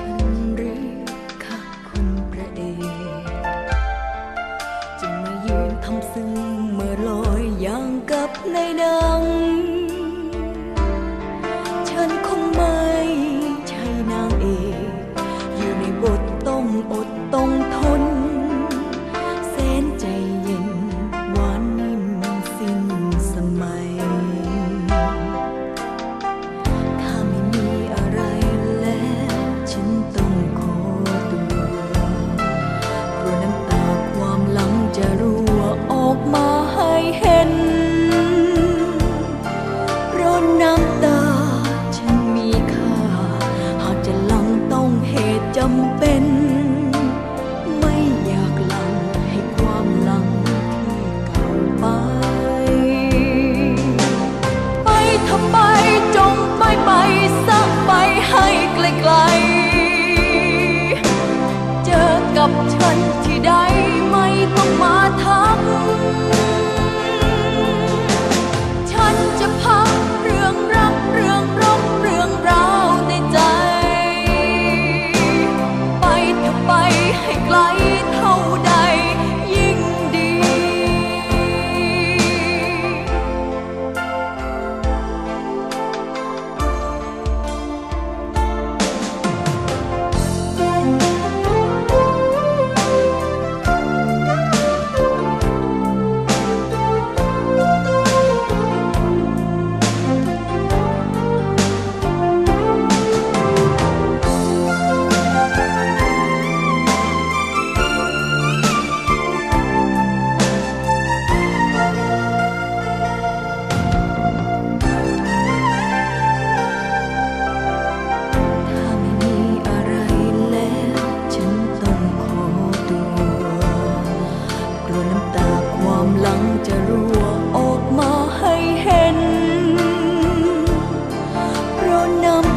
ฉันรือค่คุณประเดจึมายืนทำซึ้งเมื่อลอยยางกับในดา năm